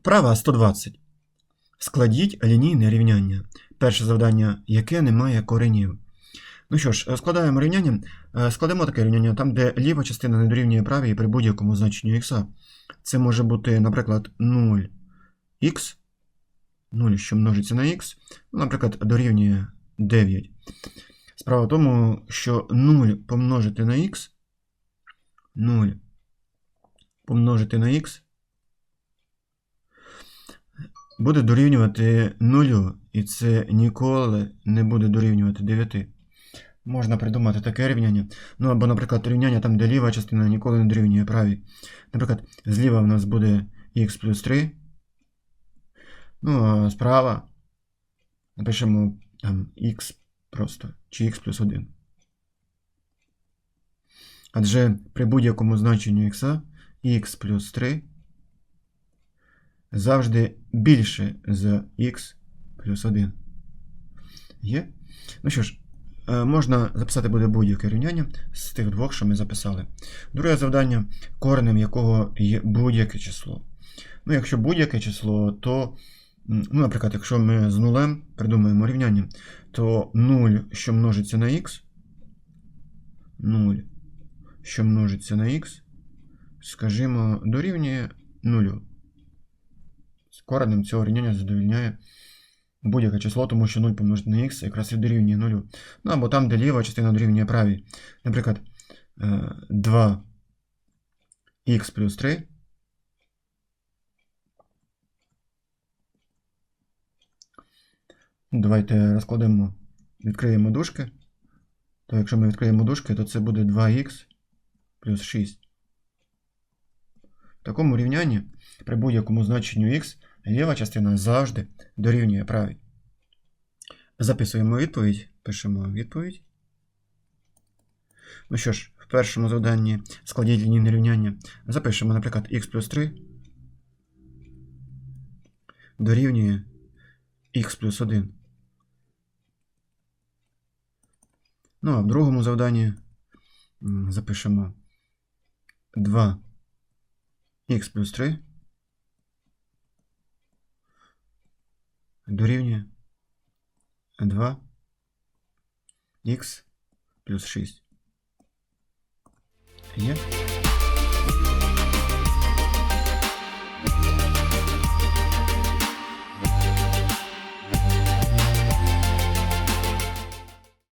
Вправа 120. Складіть лінійне рівняння. Перше завдання, яке не має коренів. Ну що ж, е, складаємо рівняння. Е, Складемо таке рівняння, там, де ліва частина не дорівнює правій при будь-якому значенню х. Це може бути, наприклад, 0х, 0, що множиться на х, ну, наприклад, дорівнює 9. Справа в тому, що 0 помножити на х, 0 помножити на х буде дорівнювати 0, і це ніколи не буде дорівнювати 9. Можна придумати таке рівняння. Ну або, наприклад, рівняння там, де ліва частина ніколи не дорівнює правій. Наприклад, зліва в нас буде х плюс 3. Ну, а справа напишемо там х просто, чи х плюс 1. Адже при будь-якому значенню х х плюс 3 завжди більше за х плюс 1. Є? Ну що ж, е, можна записати буде будь-яке рівняння з тих двох, що ми записали. Друге завдання, коренем якого є будь-яке число. Ну, якщо будь-яке число, то, ну, наприклад, якщо ми з нулем придумаємо рівняння, то 0, що множиться на х, 0, що множиться на х, скажімо, дорівнює 0. З коренем цього рівняння задовільняє будь-яке число, тому що 0 помножити на х якраз і дорівнює 0. Ну або там, де ліва частина дорівнює правій. Наприклад, е, 2х плюс 3. Давайте розкладемо, відкриємо дужки. То якщо ми відкриємо дужки, то це буде 2х плюс 6. В такому рівнянні при будь-якому значенню х ліва частина завжди дорівнює правій. Записуємо відповідь, пишемо відповідь. Ну що ж, в першому завданні складіть лінійне рівняння. Запишемо, наприклад, х плюс 3 дорівнює х плюс 1. Ну, а в другому завданні запишемо 2 х плюс 3 дорівнює 2 х плюс 6. Є?